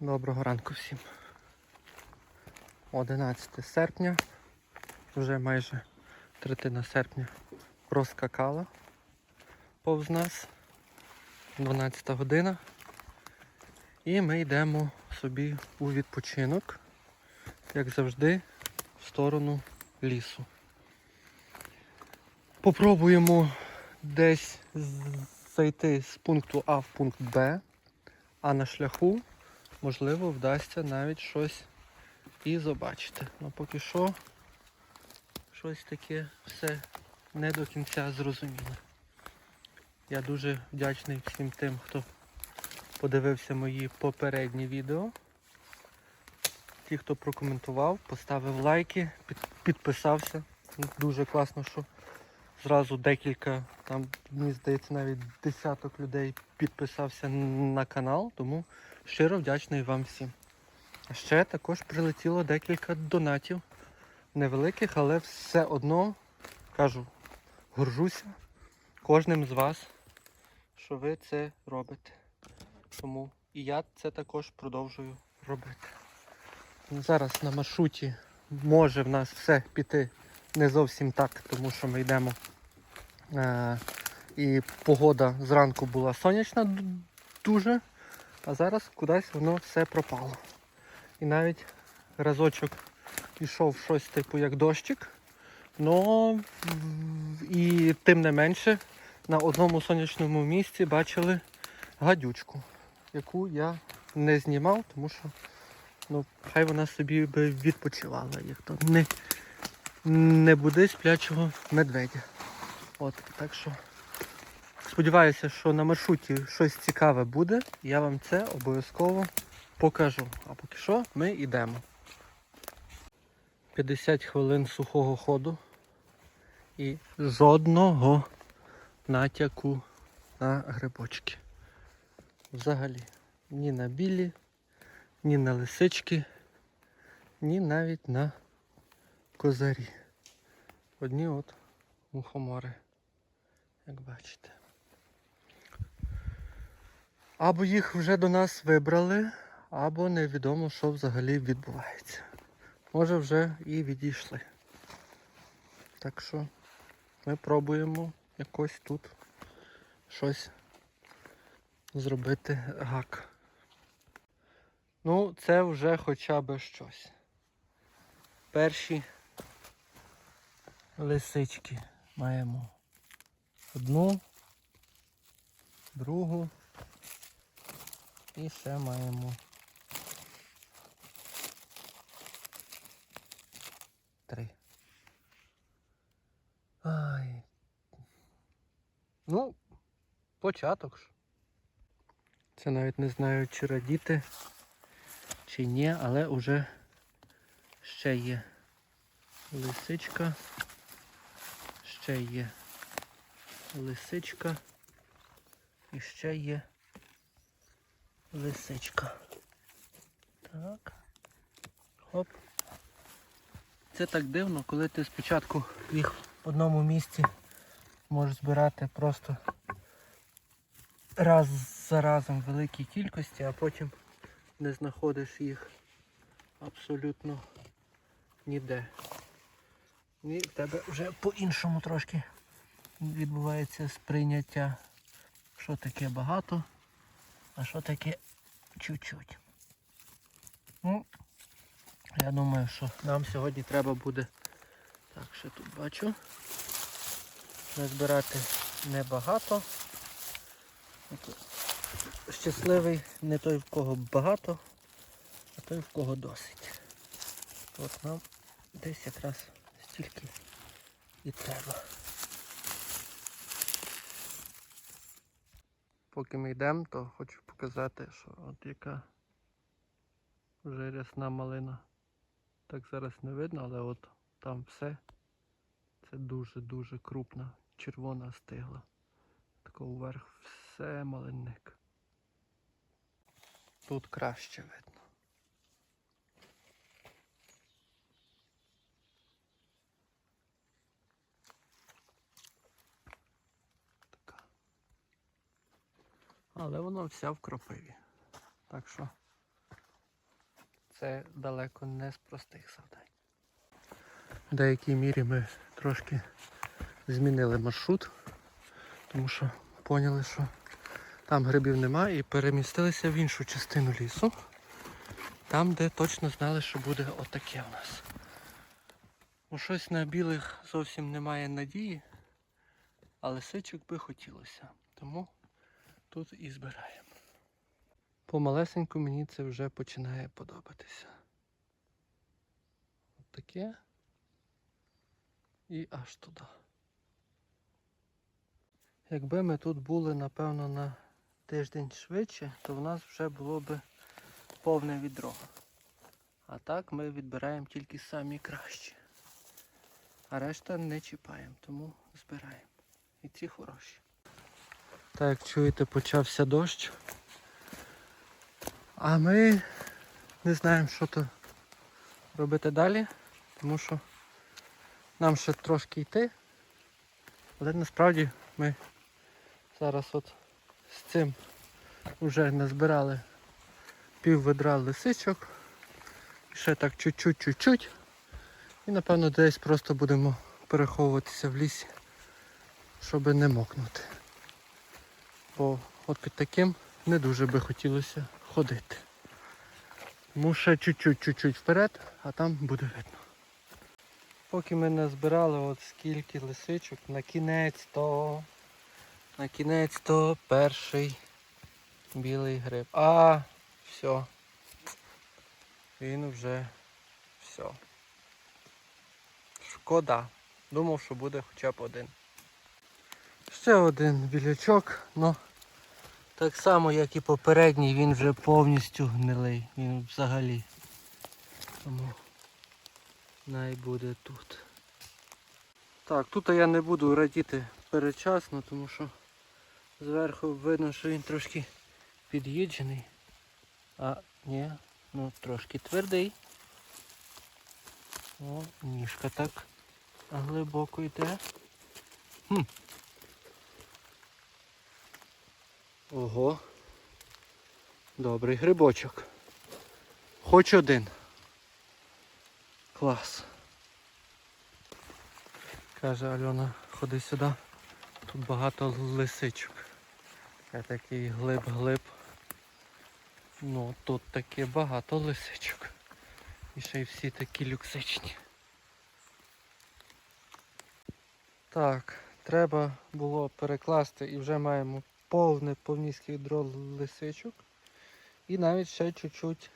Доброго ранку всім. 11 серпня. Вже майже третина серпня проскакала повз нас. 12 година. І ми йдемо собі у відпочинок, як завжди, в сторону лісу. Попробуємо десь зайти з пункту А в пункт Б, а на шляху можливо, вдасться навіть щось і побачити. Ну поки що щось таке все не до кінця зрозуміле. Я дуже вдячний всім тим, хто подивився мої попередні відео. Ті, хто прокоментував, поставив лайки, підписався. Дуже класно, що зразу декілька, там, мені здається, навіть десяток людей підписався на канал, тому Щиро вдячний вам всім. Ще також прилетіло декілька донатів. Невеликих, але все одно кажу, горжуся кожним з вас, що ви це робите. Тому і я це також продовжую робити. Зараз на маршруті може в нас все піти не зовсім так, тому що ми йдемо. Е- і погода зранку була сонячна дуже. А зараз кудись воно все пропало. І навіть разочок пішов щось типу як дощик. Но і тим не менше на одному сонячному місці бачили гадючку, яку я не знімав, тому що ну, хай вона собі би відпочивала, як то не, не буде сплячого медведя. От, так що Сподіваюся, що на маршруті щось цікаве буде, я вам це обов'язково покажу. А поки що ми йдемо. 50 хвилин сухого ходу і жодного натяку на грибочки. Взагалі. Ні на білі, ні на лисички, ні навіть на козарі. Одні от мухомори, як бачите. Або їх вже до нас вибрали, або невідомо, що взагалі відбувається. Може вже і відійшли. Так що ми пробуємо якось тут щось зробити гак. Ну, це вже хоча б щось. Перші лисички маємо одну, другу. І ще маємо три. Ай. Ну, початок ж. Це навіть не знаю, чи радіти, чи ні, але вже ще є лисичка. Ще є лисичка. І ще є лисичка. Так. Хоп. Це так дивно, коли ти спочатку їх в одному місці можеш збирати просто раз за разом великій кількості, а потім не знаходиш їх абсолютно ніде. І в тебе вже по-іншому трошки відбувається сприйняття, що таке багато, а що таке чуть-чуть. Ну, я думаю, що нам сьогодні треба буде, так, що тут бачу, назбирати небагато. Щасливий не той, в кого багато, а той, в кого досить. От нам десь якраз стільки і треба. Поки ми йдемо, то хочу показати, що от яка вже рясна малина. Так зараз не видно, але от там все. Це дуже-дуже крупна, червона стигла. Тако вверх все малинник. Тут краще видно. Але воно вся в кропиві. Так що це далеко не з простих завдань. В деякій мірі ми трошки змінили маршрут, тому що поняли, що там грибів немає і перемістилися в іншу частину лісу. Там, де точно знали, що буде отаке у нас. Ну, щось на білих зовсім немає надії, але сичок би хотілося. Тому тут і збираємо. Помалесеньку мені це вже починає подобатися. От таке. І аж туди. Якби ми тут були, напевно, на тиждень швидше, то в нас вже було би повне відро. А так ми відбираємо тільки самі кращі. А решта не чіпаємо, тому збираємо. І ці хороші. Так, як чуєте, почався дощ. А ми не знаємо, що то робити далі, тому що нам ще трошки йти. Але насправді ми зараз от з цим вже назбирали пів ведра лисичок. Ще так чуть-чуть-чуть-чуть. І напевно десь просто будемо переховуватися в лісі, щоб не мокнути. Бо от під таким не дуже би хотілося ходити. Тому ще чуть-чуть вперед, а там буде видно. Поки ми назбирали от скільки лисичок, на кінець то на кінець то перший білий гриб. А, все. Він вже все. Шкода. Думав, що буде хоча б один. Ще один білячок, ну так само, як і попередній, він вже повністю гнилий. Він взагалі. Тому най буде тут. Так, тут я не буду радіти передчасно, тому що зверху видно, що він трошки під'їджений. А ні, ну трошки твердий. О, ніжка так глибоко йде. Хм. Ого. Добрий грибочок. Хоч один. Клас. Каже Альона, ходи сюди. Тут багато лисичок. Я такий глиб-глиб. Ну, тут таки багато лисичок. І ще й всі такі люксичні. Так, треба було перекласти і вже маємо повне повністю відро лисичок. І навіть ще чуть-чуть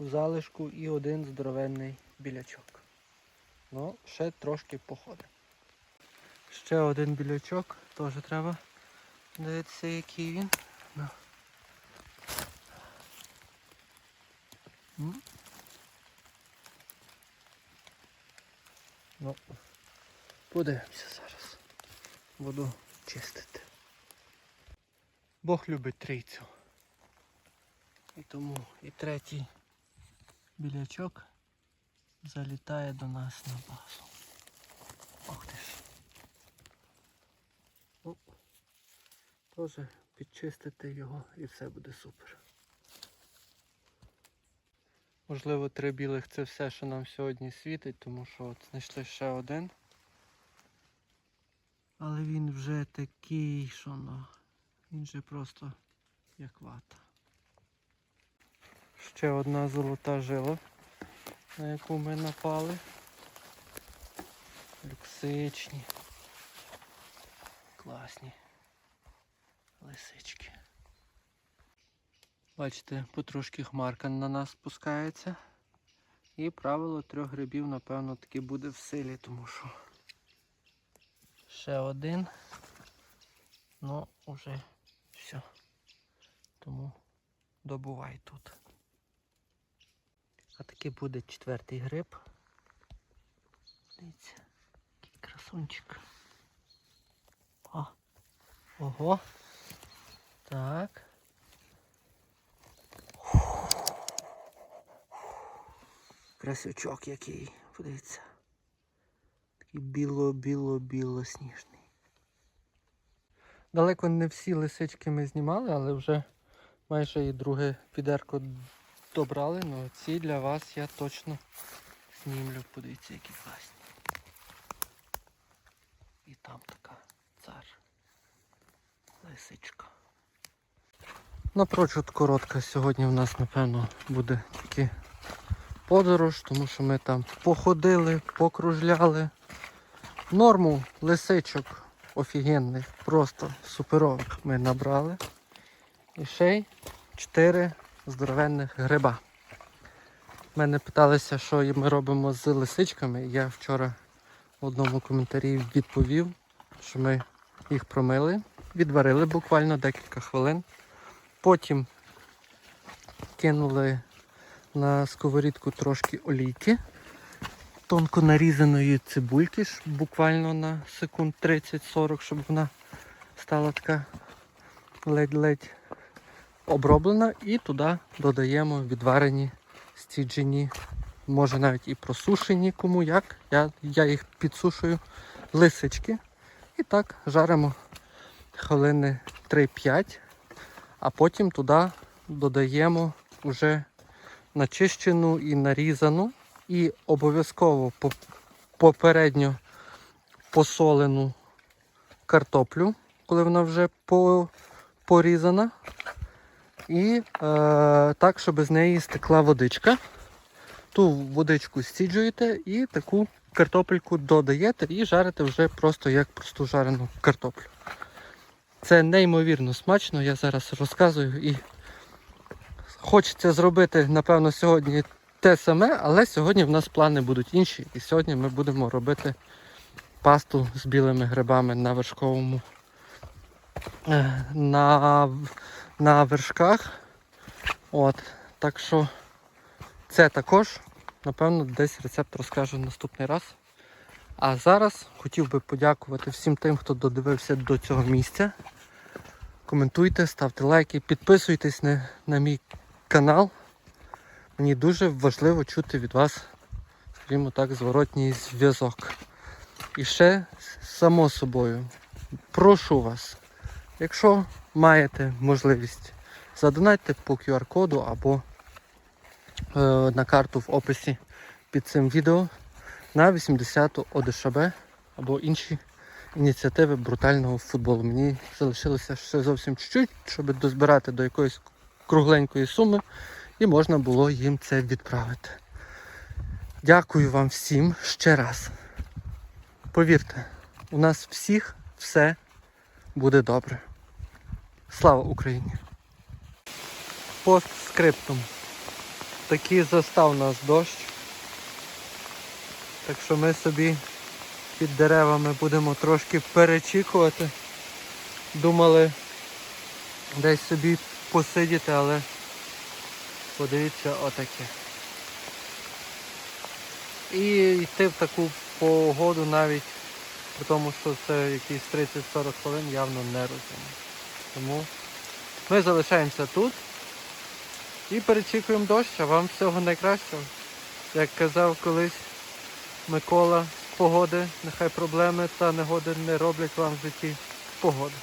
в залишку і один здоровенний білячок. Ну, ще трошки походить. Ще один білячок, теж треба дивитися, який він. Ну. Ну, подивимося зараз. Буду чистити. Бог любить трійцю. І тому і третій білячок залітає до нас на базу. Ох ти ж. Ну, Теж підчистити його і все буде супер. Можливо, три білих це все, що нам сьогодні світить, тому що от знайшли ще один. Але він вже такий, що ну, він же просто як вата. Ще одна золота жила, на яку ми напали. Люксичні. Класні. Лисички. Бачите, потрошки хмарка на нас спускається. І правило трьох грибів, напевно, таки буде в силі, тому що ще один. Ну, уже все. Тому добувай тут. А таки буде четвертий гриб. Дивіться, який красунчик. О, ого. Так. Красючок який, подивіться. Такий біло-біло-біло-сніжний. Далеко не всі лисички ми знімали, але вже майже і друге підерко добрали, але ці для вас я точно знімлю. Подивіться, які класні. І там така цар. Лисичка. Напрочуд коротка сьогодні в нас, напевно, буде тільки подорож, тому що ми там походили, покружляли. Норму лисичок офігенних, просто суперових ми набрали. І ще й 4 здоровенних гриба. Мене питалися, що ми робимо з лисичками. Я вчора в одному коментарі відповів, що ми їх промили, відварили буквально декілька хвилин. Потім кинули на сковорідку трошки олійки, тонко нарізаної цибульки, буквально на секунд 30-40, щоб вона стала така ледь-ледь оброблена. І туди додаємо відварені стіджені, може навіть і просушені, кому як. Я, я їх підсушую лисички. І так жаримо хвилини 3-5, а потім туди додаємо вже начищену і нарізану, і обов'язково попередньо посолену картоплю, коли вона вже порізана. І е, так, щоб з неї стекла водичка. Ту водичку стіджуєте і таку картопельку додаєте і жарите вже просто як просту жарену картоплю. Це неймовірно смачно, я зараз розказую і хочеться зробити, напевно, сьогодні те саме, але сьогодні в нас плани будуть інші. І сьогодні ми будемо робити пасту з білими грибами на вершковому е, на, на вершках. От. Так що це також, напевно, десь рецепт розкажу наступний раз. А зараз хотів би подякувати всім тим, хто додивився до цього місця. Коментуйте, ставте лайки, підписуйтесь на, на мій канал. Мені дуже важливо чути від вас, скажімо так, зворотній зв'язок. І ще, само собою, прошу вас, якщо маєте можливість, задонайте по QR-коду або е, на карту в описі під цим відео на 80-ту ОДШБ або інші ініціативи брутального футболу. Мені залишилося ще зовсім чуть-чуть, щоб дозбирати до якоїсь кругленької суми і можна було їм це відправити. Дякую вам всім ще раз. Повірте, у нас всіх все буде добре. Слава Україні! Постскриптум. Такий застав нас дощ. Так що ми собі під деревами будемо трошки перечікувати. Думали десь собі посидіти, але подивіться отаке. І йти в таку погоду навіть при тому, що це якісь 30-40 хвилин явно не розумно. Тому ми залишаємося тут і перечікуємо дощ, а вам всього найкращого. Як казав колись Микола, погоди, нехай проблеми та негоди не роблять вам в житті погоди.